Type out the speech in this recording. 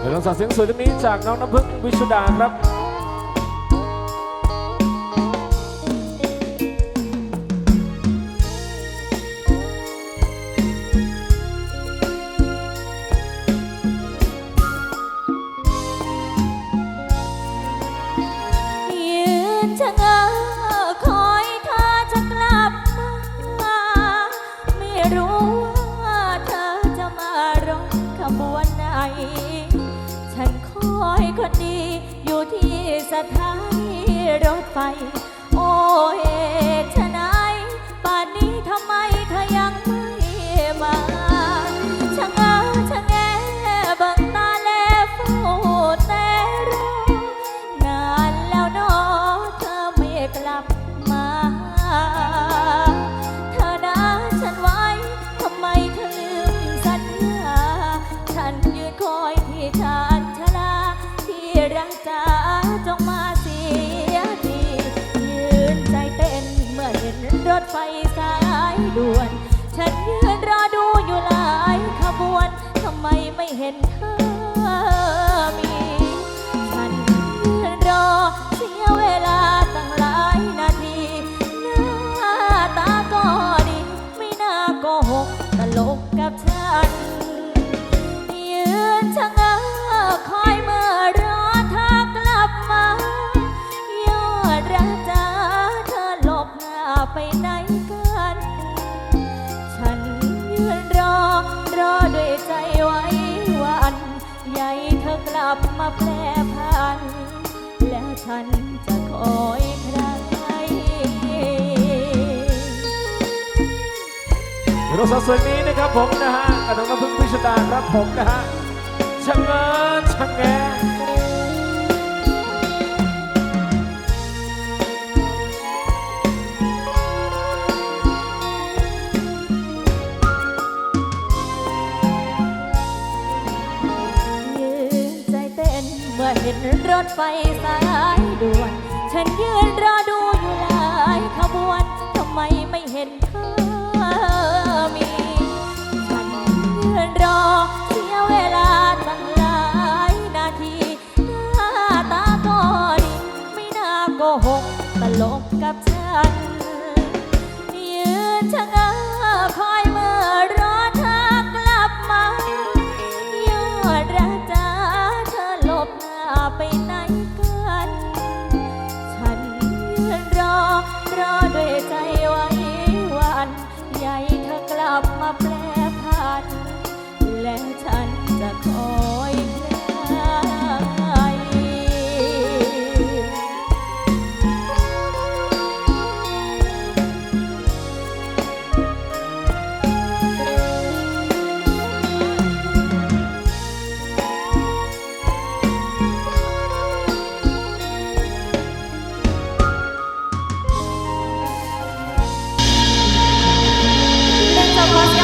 เดี๋ยวลองสั่งเสียงสวยตรงนี้จากน้องน้ำพึ่งวิชุดาครับยืนชะง้อ สถานีรถไฟ โอ้เอ รถไฟสายด่วน ฉันยืนรอดูอยู่หลายขบวนทำไมไม่เห็นเธอมี ฉันยืนรอเสียเวลาตั้งหลายนาทีหน้าตาก็ดี ไม่น่าโกหกตลกกับฉันยืนชะเง้ ไปไหนกัน ฉันยืนรอ รอด้วยใจไว้วันใหญ่เธอกลับมาแปรพัน แล้วฉันจะคอยใครเดี๋ยวเราสวยนี้นะครับผมนะฮะกับน้องน้ำพึ่งวิชดาครับผมนะฮะชะเงินชะแง อเห็นรถไฟสายด่วน ฉันยืนรอดูอยู่หลายขบวน ทำไมไม่เห็นเธอมี ฉันยืนรอเสียเวลาตั้งหลายนาทีหน้าตาก็ดีไม่น่าโกหกตลกกับฉัน เ